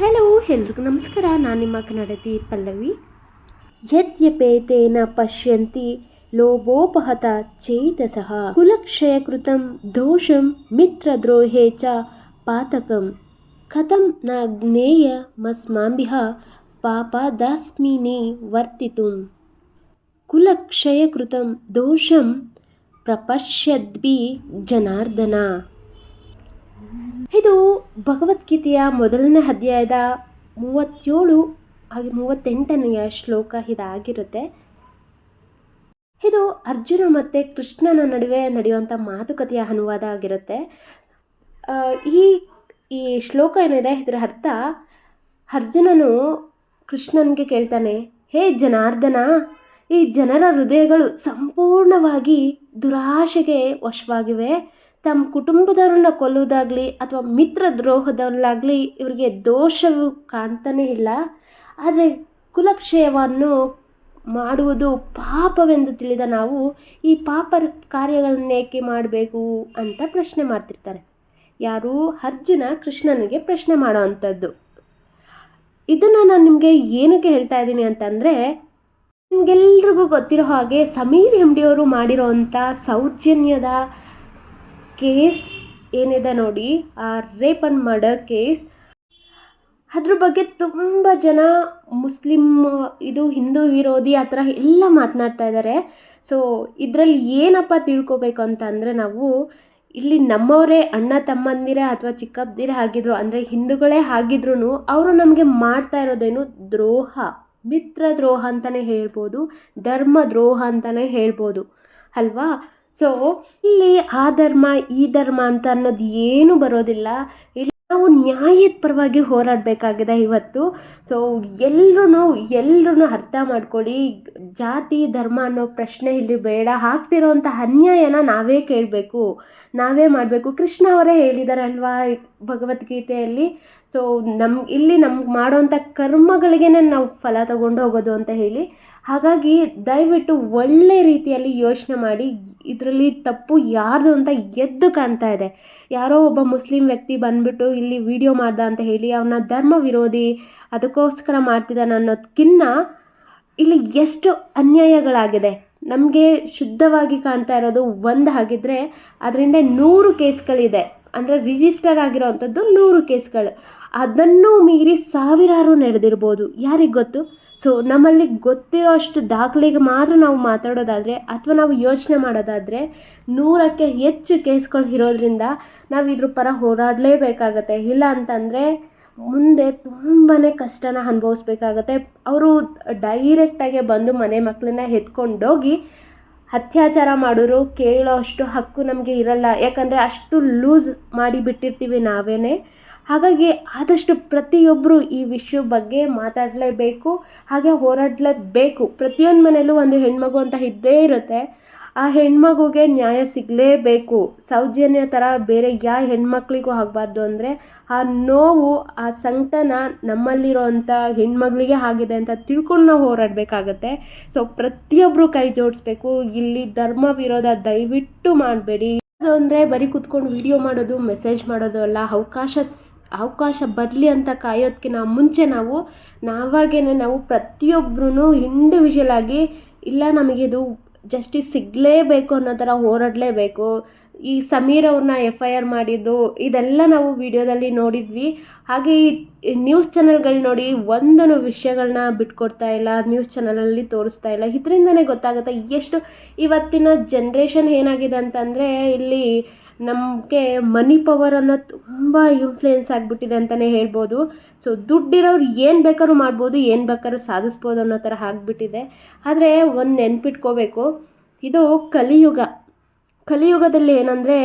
Hello ಎಲ್ರಿಗೂ ನಮಸ್ಕಾರ ನಾನು ನಿಮ್ಮ ಕನ್ನಡತಿ ಪಲ್ಲವಿ ಯದ್ಯಪೇತೇನ ಪಶ್ಯಂತಿ ಲೋಭೋಪಹತ ಚೇತಸಃ ಕುಲಕ್ಷಯಕೃತಂ ದೋಷಂ ಮಿತ್ರದ್ರೋಹೇ ಚ ಪಾತಕಂ ಕಥಂ ನ ಜ್ಞೇಯಮಸ್ಮಾಭಿಃ ಪಾಪದಾಸ್ಮಿನಿ ವರ್ತಿತುಂ ಕುಲಕ್ಷಯಕೃತಂ ದೋಷಂ ಪ್ರಪಶ್ಯದ್ಭಿ ಜನಾರ್ದನ ಇದು ಭಗವದ್ಗೀತೆಯ ಮೊದಲನೇ ಅಧ್ಯಾಯದ ಮೂವತ್ತೇಳು ಹಾಗೆ ಮೂವತ್ತೆಂಟನೆಯ ಶ್ಲೋಕ ಇದಾಗಿರುತ್ತೆ. ಇದು ಅರ್ಜುನ ಮತ್ತು ಕೃಷ್ಣನ ನಡುವೆ ನಡೆಯುವಂಥ ಮಾತುಕತೆಯ ಅನುವಾದ ಆಗಿರುತ್ತೆ. ಈ ಈ ಶ್ಲೋಕ ಏನಿದೆ ಇದರ ಅರ್ಥ ಅರ್ಜುನನು ಕೃಷ್ಣನಿಗೆ ಕೇಳ್ತಾನೆ, ಹೇ ಜನಾರ್ದನ, ಈ ಜನರ ಹೃದಯಗಳು ಸಂಪೂರ್ಣವಾಗಿ ದುರಾಶೆಗೆ ವಶವಾಗಿವೆ. ತಮ್ಮ ಕುಟುಂಬದವ್ರನ್ನ ಕೊಲ್ಲುವುದಾಗಲಿ ಅಥವಾ ಮಿತ್ರ ದ್ರೋಹದಲ್ಲಾಗಲಿ ಇವರಿಗೆ ದೋಷವು ಕಾಣ್ತಾನೇ ಇಲ್ಲ. ಆದರೆ ಕುಲಕ್ಷಯವನ್ನು ಮಾಡುವುದು ಪಾಪವೆಂದು ತಿಳಿದ ನಾವು ಈ ಪಾಪ ಕಾರ್ಯಗಳನ್ನೇಕೆ ಮಾಡಬೇಕು ಅಂತ ಪ್ರಶ್ನೆ ಮಾಡ್ತಿರ್ತಾರೆ. ಯಾರು? ಅರ್ಜುನ ಕೃಷ್ಣನಿಗೆ ಪ್ರಶ್ನೆ ಮಾಡೋ ಅಂಥದ್ದು ಇದನ್ನು ನಾನು ನಿಮಗೆ ಏನಕ್ಕೆ ಹೇಳ್ತಾ ಇದ್ದೀನಿ ಅಂತಂದರೆ, ನಿಮಗೆಲ್ರಿಗೂ ಗೊತ್ತಿರೋ ಹಾಗೆ ಸಮೀರ್ ಎಂ ಮಾಡಿರೋ ಅಂಥ ಸೌಜನ್ಯದ ಕೇಸ್ ಏನಿದೆ ನೋಡಿ, ಆ ರೇಪ್ ಆ್ಯಂಡ್ ಮರ್ಡರ್ ಕೇಸ್. ಅದ್ರ ಬಗ್ಗೆ ತುಂಬ ಜನ ಮುಸ್ಲಿಮ್ ಇದು ಹಿಂದೂ ವಿರೋಧಿ ಆ ಥರ ಎಲ್ಲ ಮಾತನಾಡ್ತಾ ಇದ್ದಾರೆ. ಸೊ ಇದರಲ್ಲಿ ಏನಪ್ಪ ತಿಳ್ಕೊಬೇಕು ಅಂತ ಅಂದರೆ ನಾವು ಇಲ್ಲಿ ನಮ್ಮವರೇ, ಅಣ್ಣ ತಮ್ಮಂದಿರೇ ಅಥವಾ ಚಿಕ್ಕಪ್ಪದಿರೇ ಆಗಿದ್ರು ಅಂದರೆ ಹಿಂದೂಗಳೇ ಆಗಿದ್ರು ಅವರು ನಮಗೆ ಮಾಡ್ತಾ ಇರೋದೇನು ದ್ರೋಹ ಮಿತ್ರ ದ್ರೋಹ ಅಂತಲೇ ಹೇಳ್ಬೋದು ಧರ್ಮ ದ್ರೋಹ ಅಂತಲೇ ಹೇಳ್ಬೋದು. ಅಲ್ವಾ? ಸೊ ಇಲ್ಲಿ ಆ ಧರ್ಮ, ಈ ಧರ್ಮ ಅಂತ ಅನ್ನೋದು ಏನೂ ಬರೋದಿಲ್ಲ. ಇಲ್ಲಿ ನಾವು ನ್ಯಾಯದ ಪರವಾಗಿ ಹೋರಾಡಬೇಕಾಗಿದೆ ಇವತ್ತು. ಸೊ ಎಲ್ಲರೂ ಎಲ್ಲರೂ ಅರ್ಥ ಮಾಡ್ಕೊಳ್ಳಿ. ಜಾತಿ, ಧರ್ಮ ಅನ್ನೋ ಪ್ರಶ್ನೆ ಇಲ್ಲಿ ಬೇಡ. ಆಗ್ತಿರೋಂಥ ಅನ್ಯಾಯನ ನಾವೇ ಕೇಳಬೇಕು. ನಾವೇ ಮಾಡಬೇಕು. ಕೃಷ್ಣ ಅವರೇ ಹೇಳಿದಾರಲ್ವಾ ಭಗವದ್ಗೀತೆಯಲ್ಲಿ? ಸೊ ನಮ್ಮ ಇಲ್ಲಿ ನಮ್ಗೆ ಮಾಡೋವಂಥ ಕರ್ಮಗಳಿಗೆ ನಾವು ಫಲ ತಗೊಂಡು ಹೋಗೋದು ಅಂತ ಹೇಳಿ. ಹಾಗಾಗಿ ದಯವಿಟ್ಟು ಒಳ್ಳೆ ರೀತಿಯಲ್ಲಿ ಯೋಚನೆ ಮಾಡಿ, ಇದರಲ್ಲಿ ತಪ್ಪು ಯಾರ್ದು ಅಂತ ಎದ್ದು ಕಾಣ್ತಾ ಇದೆ. ಯಾರೋ ಒಬ್ಬ ಮುಸ್ಲಿಂ ವ್ಯಕ್ತಿ ಬಂದ್ಬಿಟ್ಟು ಇಲ್ಲಿ ವಿಡಿಯೋ ಮಾಡ್ದ ಅಂತ ಹೇಳಿ, ಅವನ ಧರ್ಮ ವಿರೋಧಿ, ಅದಕ್ಕೋಸ್ಕರ ಮಾಡ್ತಿದ್ದಾನೆ ಅನ್ನೋದಕ್ಕಿನ್ನ ಇಲ್ಲಿ ಎಷ್ಟು ಅನ್ಯಾಯಗಳಾಗಿದೆ. ನಮಗೆ ಶುದ್ಧವಾಗಿ ಕಾಣ್ತಾ ಇರೋದು ಒಂದು ಹಾಗಿದ್ರೆ, ಅದರಿಂದ ನೂರು ಕೇಸ್ಗಳಿದೆ. ಅಂದರೆ ರಿಜಿಸ್ಟರ್ ಆಗಿರೋವಂಥದ್ದು ನೂರು ಕೇಸ್ಗಳು. ಅದನ್ನು ಮೀರಿ ಸಾವಿರಾರು ನಡೆದಿರ್ಬೋದು. ಯಾರಿಗೆ ಗೊತ್ತು? ಸೊ ನಮ್ಮಲ್ಲಿ ಗೊತ್ತಿರೋ ಅಷ್ಟು ದಾಖಲೆಗೆ ಮಾತ್ರ ನಾವು ಮಾತಾಡೋದಾದರೆ ಅಥವಾ ನಾವು ಯೋಚನೆ ಮಾಡೋದಾದರೆ ನೂರಕ್ಕೆ ಹೆಚ್ಚು ಕೇಸ್ಗಳು ಇರೋದ್ರಿಂದ ನಾವು ಇದ್ರ ಪರ ಹೋರಾಡಲೇಬೇಕಾಗತ್ತೆ. ಇಲ್ಲ ಅಂತಂದರೆ ಮುಂದೆ ತುಂಬಾ ಕಷ್ಟನ ಅನುಭವಿಸ್ಬೇಕಾಗತ್ತೆ. ಅವರು ಡೈರೆಕ್ಟಾಗೆ ಬಂದು ಮನೆ ಮಕ್ಕಳನ್ನ ಎತ್ಕೊಂಡೋಗಿ ಅತ್ಯಾಚಾರ ಮಾಡೋರು ಕೇಳೋ ಅಷ್ಟು ಹಕ್ಕು ನಮಗೆ ಇರಲ್ಲ. ಯಾಕಂದರೆ ಅಷ್ಟು ಲೂಸ್ ಮಾಡಿ ಬಿಟ್ಟಿರ್ತೀವಿ ನಾವೇ ಹಾಗಾಗಿ ಆದಷ್ಟು ಪ್ರತಿಯೊಬ್ಬರು ಈ ವಿಷಯ ಬಗ್ಗೆ ಮಾತಾಡಲೇಬೇಕು, ಹಾಗೆ ಹೋರಾಡಲೇಬೇಕು. ಪ್ರತಿಯೊಂದು ಮನೆಯಲ್ಲೂ ಒಂದು ಹೆಣ್ಮಗು ಅಂತ ಇದ್ದೇ ಇರುತ್ತೆ. ಆ ಹೆಣ್ಮಗುಗೆ ನ್ಯಾಯ ಸಿಗಲೇಬೇಕು. ಸೌಜನ್ಯ ಥರ ಬೇರೆ ಯಾವ ಹೆಣ್ಮಕ್ಳಿಗೂ ಆಗಬಾರ್ದು ಅಂದರೆ ಆ ನೋವು, ಆ ಸಂಕಟನ ನಮ್ಮಲ್ಲಿರೋವಂಥ ಹೆಣ್ಮಗಳಿಗೆ ಆಗಿದೆ ಅಂತ ತಿಳ್ಕೊಂಡು ನಾವು ಹೋರಾಡಬೇಕಾಗತ್ತೆ. ಸೊ ಪ್ರತಿಯೊಬ್ಬರು ಕೈ ಜೋಡಿಸ್ಬೇಕು. ಇಲ್ಲಿ ಧರ್ಮ ವಿರೋಧ ದಯವಿಟ್ಟು ಮಾಡಬೇಡಿ. ಅದು ಅಂದರೆ ಬರೀ ಕುತ್ಕೊಂಡು ವಿಡಿಯೋ ಮಾಡೋದು, ಮೆಸೇಜ್ ಮಾಡೋದು ಅಲ್ಲ, ಅವಕಾಶ ಅವಕಾಶ ಬರಲಿ ಅಂತ ಕಾಯೋದಕ್ಕಿಂತ ಮುಂಚೆ ನಾವು ನಾವಾಗೇ ನಾವು ಪ್ರತಿಯೊಬ್ಬರೂ ಇಂಡಿವಿಜುವಲ್ ಆಗಿ, ಇಲ್ಲ ನಮಗಿದು ಜಸ್ಟಿಸ್ ಸಿಗಲೇಬೇಕು ಅನ್ನೋ ಥರ ಹೋರಾಡಲೇಬೇಕು. ಈ ಸಮೀರ್ ಅವ್ರನ್ನ ಎಫ್ ಐ ಆರ್ ಮಾಡಿದ್ದು, ಇದೆಲ್ಲ ನಾವು ವಿಡಿಯೋದಲ್ಲಿ ನೋಡಿದ್ವಿ. ಹಾಗೆ ಈ ನ್ಯೂಸ್ ಚಾನಲ್ಗಳು ನೋಡಿ ಒಂದನ್ನು ವಿಷಯಗಳನ್ನ ಬಿಟ್ಕೊಡ್ತಾ ಇಲ್ಲ ನ್ಯೂಸ್ ಚಾನಲಲ್ಲಿ ತೋರಿಸ್ತಾ ಇಲ್ಲ. ಇದರಿಂದನೇ ಗೊತ್ತಾಗುತ್ತೆ ಎಷ್ಟು ಇವತ್ತಿನ ಜನ್ರೇಷನ್ ಏನಾಗಿದೆ ಅಂತಂದರೆ, ಇಲ್ಲಿ ನಮಗೆ ಮನಿ ಪವರ್ ಅನ್ನೋದು ತುಂಬ ಇನ್ಫ್ಲುಯೆನ್ಸ್ ಆಗಿಬಿಟ್ಟಿದೆ ಅಂತಲೇ ಹೇಳ್ಬೋದು. ಸೊ ದುಡ್ಡಿರೋರು ಏನು ಬೇಕಾದ್ರೂ ಮಾಡ್ಬೋದು, ಏನು ಬೇಕಾದ್ರೂ ಸಾಧಿಸ್ಬೋದು ಅನ್ನೋ ಥರ ಆಗಿಬಿಟ್ಟಿದೆ. ಆದರೆ ಒಂದು ನೆನ್ಪಿಟ್ಕೋಬೇಕು, ಇದು ಕಲಿಯುಗ. ಕಲಿಯುಗದಲ್ಲಿ ಏನಂದರೆ,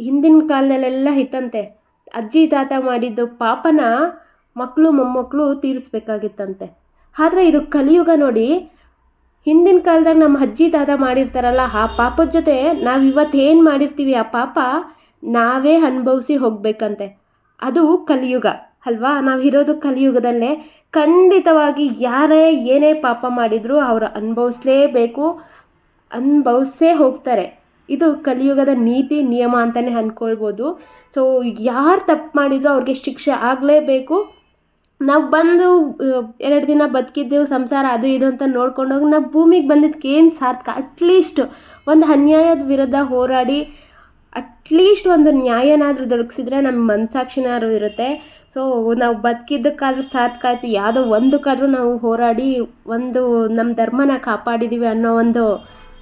ಹಿಂದಿನ ಕಾಲದಲ್ಲೆಲ್ಲ ಇತ್ತಂತೆ. ಅಜ್ಜಿ, ತಾತ ಮಾಡಿದ್ದು ಪಾಪನ ಮಕ್ಕಳು ಮೊಮ್ಮಕ್ಕಳು ತೀರಿಸ್ಬೇಕಾಗಿತ್ತಂತೆ. ಆದರೆ ಇದು ಕಲಿಯುಗ ನೋಡಿ ಹಿಂದಿನ ಕಾಲದಾಗ ನಮ್ಮ ಅಜ್ಜಿ, ತಾತ ಮಾಡಿರ್ತಾರಲ್ಲ, ಆ ಪಾಪದ ಜೊತೆ ನಾವು ಇವತ್ತು ಏನು ಮಾಡಿರ್ತೀವಿ, ಆ ಪಾಪ ನಾವೇ ಅನುಭವಿಸಿ ಹೋಗಬೇಕಂತೆ. ಅದು ಕಲಿಯುಗ, ಅಲ್ವಾ? ನಾವು ಇರೋದು ಕಲಿಯುಗದಲ್ಲೇ ಖಂಡಿತವಾಗಿ ಯಾರೇ ಏನೇ ಪಾಪ ಮಾಡಿದರೂ ಅವರು ಅನುಭವಿಸ್ಲೇಬೇಕು, ಅನುಭವಿಸೇ ಹೋಗ್ತಾರೆ. ಇದು ಕಲಿಯುಗದ ನೀತಿ, ನಿಯಮ ಅಂತಲೇ ಅಂದ್ಕೊಳ್ಬೋದು ಸೊ ಯಾರು ತಪ್ಪು ಮಾಡಿದರೂ ಅವ್ರಿಗೆ ಶಿಕ್ಷೆ ಆಗಲೇಬೇಕು. ನಾವು ಬಂದು ಎರಡು ದಿನ ಬದುಕಿದ್ದೆವು, ಸಂಸಾರ ಅದು ಇದು ಅಂತ ನೋಡ್ಕೊಂಡೋಗಿ ನಾವು ಭೂಮಿಗೆ ಬಂದಿದ್ದಕ್ಕೆ ಏನು ಸಾರ್ಥಕ? ಅಟ್ಲೀಸ್ಟ್ ಒಂದು ಅನ್ಯಾಯದ ವಿರುದ್ಧ ಹೋರಾಡಿ ಅಟ್ಲೀಸ್ಟ್ ಒಂದು ನ್ಯಾಯನಾದರೂ ದೊರಕಿಸಿದ್ರೆ ನಮ್ಮ ಮನಸ್ಸಾಕ್ಷಿನಾದ್ರು ಇರುತ್ತೆ. ಸೊ ನಾವು ಬದುಕಿದ್ದಕ್ಕಾದ್ರೂ ಸಾರ್ಥಕ ಆಯಿತು. ಯಾವುದೋ ಒಂದಕ್ಕಾದರೂ ನಾವು ಹೋರಾಡಿ, ಒಂದು ನಮ್ಮ ಧರ್ಮನ ಕಾಪಾಡಿದ್ದೀವಿ ಅನ್ನೋ ಒಂದು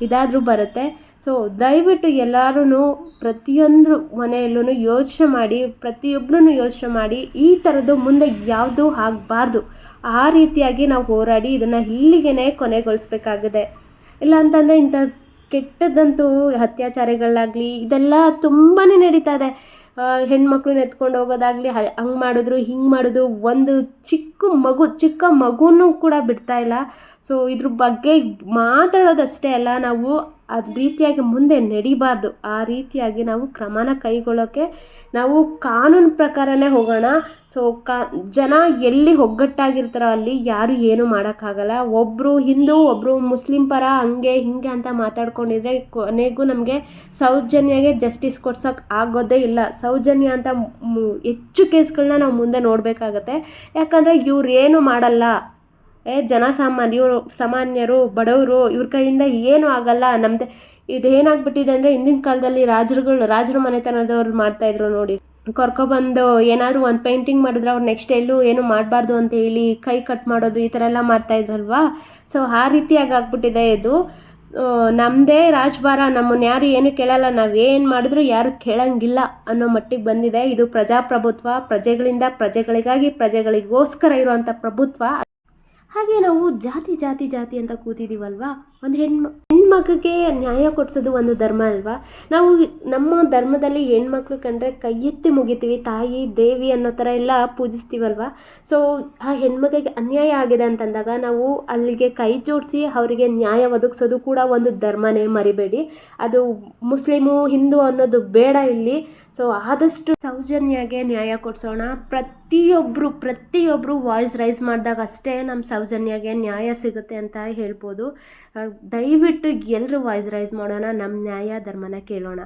ಇದಾದರೂ ಬರುತ್ತೆ. ಸೊ ದಯವಿಟ್ಟು ಎಲ್ಲರೂ ಪ್ರತಿಯೊಂದು ಮನೆಯಲ್ಲೂ ಯೋಚನೆ ಮಾಡಿ ಪ್ರತಿಯೊಬ್ಬರೂ ಯೋಚನೆ ಮಾಡಿ ಈ ಥರದ್ದು ಮುಂದೆ ಯಾವುದೂ ಆಗಬಾರ್ದು. ಆ ರೀತಿಯಾಗಿ ನಾವು ಹೋರಾಡಿ ಇದನ್ನು ಇಲ್ಲಿಗೆ ಕೊನೆಗೊಳಿಸ್ಬೇಕಾಗಿದೆ. ಇಲ್ಲ ಅಂತಂದರೆ ಇಂಥ ಕೆಟ್ಟದಂತೂ ಅತ್ಯಾಚಾರಗಳಾಗಲಿ, ಇದೆಲ್ಲ ತುಂಬಾ ನಡೀತಾ ಇದೆ. ಹೆಣ್ಮಕ್ಳನ್ನ ಎತ್ಕೊಂಡು ಹೋಗೋದಾಗಲಿ ಹಂಗೆ ಮಾಡಿದ್ರು, ಹಿಂಗೆ ಮಾಡಿದ್ರು, ಒಂದು ಚಿಕ್ಕ ಮಗು, ಚಿಕ್ಕ ಮಗುನೂ ಕೂಡ ಬಿಡ್ತಾ ಇಲ್ಲ. ಸೊ ಇದ್ರ ಬಗ್ಗೆ ಮಾತಾಡೋದಷ್ಟೇ ಅಲ್ಲ ನಾವು ಅದ್ ರೀತಿಯಾಗಿ ಮುಂದೆ ನಡಿಬಾರ್ದು. ಆ ರೀತಿಯಾಗಿ ನಾವು ಕ್ರಮನ ಕೈಗೊಳ್ಳೋಕ್ಕೆ ನಾವು ಕಾನೂನು ಪ್ರಕಾರನೇ ಹೋಗೋಣ. ಸೊ, ಕಾ, ಜನ ಎಲ್ಲಿ ಒಗ್ಗಟ್ಟಾಗಿರ್ತಾರೋ ಅಲ್ಲಿ ಯಾರು ಏನೂ ಮಾಡೋಕ್ಕಾಗಲ್ಲ. ಒಬ್ಬರು ಹಿಂದೂ ಒಬ್ಬರು ಮುಸ್ಲಿಂ ಪರ ಹಂಗೆ ಹಿಂಗೆ ಅಂತ ಮಾತಾಡ್ಕೊಂಡಿದ್ರೆ ಕೊನೆಗೂ ನಮಗೆ ಸೌಜನ್ಯಗೆ ಜಸ್ಟಿಸ್ ಕೊಡ್ಸೋಕೆ ಆಗೋದೇ ಇಲ್ಲ. ಸೌಜನ್ಯ ಅಂತ ಹೆಚ್ಚು ಕೇಸ್ಗಳನ್ನ ನಾವು ಮುಂದೆ ನೋಡಬೇಕಾಗತ್ತೆ. ಯಾಕಂದರೆ ಇವ್ರು ಏನು ಮಾಡಲ್ಲ. ಏ, ಜನಸಾಮಾನ್ಯರು, ಸಾಮಾನ್ಯರು, ಬಡವರು, ಇವ್ರ ಕೈಯಿಂದ ಏನೂ ಆಗಲ್ಲ. ನಮ್ಮದೇ ಇದೇನಾಗ್ಬಿಟ್ಟಿದೆ ಅಂದರೆ ಹಿಂದಿನ ಕಾಲದಲ್ಲಿ ರಾಜರುಗಳು, ರಾಜರು ಮನೆತನದವ್ರು ಮಾಡ್ತಾಯಿದ್ರು ನೋಡಿ. ಕರ್ಕೊಬಂದು ಏನಾದರೂ ಒಂದು ಪೇಂಟಿಂಗ್ ಮಾಡಿದ್ರೆ ಅವ್ರು ನೆಕ್ಸ್ಟ್ ಎಲ್ಲೂ ಏನು ಮಾಡಬಾರ್ದು ಅಂತ ಹೇಳಿ ಕೈ ಕಟ್ ಮಾಡೋದು ಈ ಥರ ಎಲ್ಲ ಮಾಡ್ತಾಯಿದ್ರಲ್ವಾ ಸೊ ಆ ರೀತಿಯಾಗಿ ಆಗ್ಬಿಟ್ಟಿದೆ ಇದು. ನಮ್ಮದೇ ರಾಜಭಾರ ನಮ್ಮನ್ನು ಯಾರು ಏನು ಕೇಳಲ್ಲ. ನಾವು ಏನು ಮಾಡಿದ್ರು ಯಾರು ಕೇಳಂಗಿಲ್ಲ ಅನ್ನೋ ಮಟ್ಟಿಗೆ ಬಂದಿದೆ. ಇದು ಪ್ರಜಾಪ್ರಭುತ್ವ, ಪ್ರಜೆಗಳಿಂದ ಪ್ರಜೆಗಳಿಗಾಗಿ ಪ್ರಜೆಗಳಿಗೋಸ್ಕರ ಇರುವಂಥ ಪ್ರಭುತ್ವ. ಹಾಗೆ ನಾವು ಜಾತಿ ಜಾತಿ ಜಾತಿ ಅಂತ ಕೂತಿದ್ದೀವಲ್ವಾ ಒಂದು ಹೆಣ್ಣು ಹೆಣ್ಮಕ್ಳಿಗೆ ನ್ಯಾಯ ಕೊಡಿಸೋದು ಒಂದು ಧರ್ಮ ಅಲ್ವಾ? ನಾವು ನಮ್ಮ ಧರ್ಮದಲ್ಲಿ ಹೆಣ್ಮಕ್ಳು ಕಂಡ್ರೆ ಕೈ ಎತ್ತಿ ಮುಗಿತೀವಿ, ತಾಯಿ, ದೇವಿ ಅನ್ನೋ ಥರ ಎಲ್ಲ ಪೂಜಿಸ್ತೀವಲ್ವ? ಸೊ ಆ ಹೆಣ್ಮಗಿಗೆ ಅನ್ಯಾಯ ಆಗಿದೆ ಅಂತಂದಾಗ ನಾವು ಅಲ್ಲಿಗೆ ಕೈ ಜೋಡಿಸಿ ಅವರಿಗೆ ನ್ಯಾಯ ಒದಗಿಸೋದು ಕೂಡ ಒಂದು ಧರ್ಮನೇ, ಮರಿಬೇಡಿ. ಅದು ಮುಸ್ಲಿಮು, ಹಿಂದೂ ಅನ್ನೋದು ಬೇಡ ಇಲ್ಲಿ. ಸೊ ಆದಷ್ಟು ಸೌಜನ್ಯಗೆ ನ್ಯಾಯ ಕೊಡಿಸೋಣ. ಪ್ರತಿಯೊಬ್ಬರು ಪ್ರತಿಯೊಬ್ಬರು ವಾಯ್ಸ್ ರೈಸ್ ಮಾಡಿದಾಗ ಅಷ್ಟೇ ನಮ್ಮ ಸೌಜನ್ಯಗೆ ನ್ಯಾಯ ಸಿಗುತ್ತೆ ಅಂತ ಹೇಳ್ಬೋದು. ದಯವಿಟ್ಟು ಎಲ್ಲರೂ ವಾಯ್ಸ್ ರೈಸ್ ಮಾಡೋಣ ನಮ್ಮ ನ್ಯಾಯ ಧರ್ಮನ ಕೇಳೋಣ.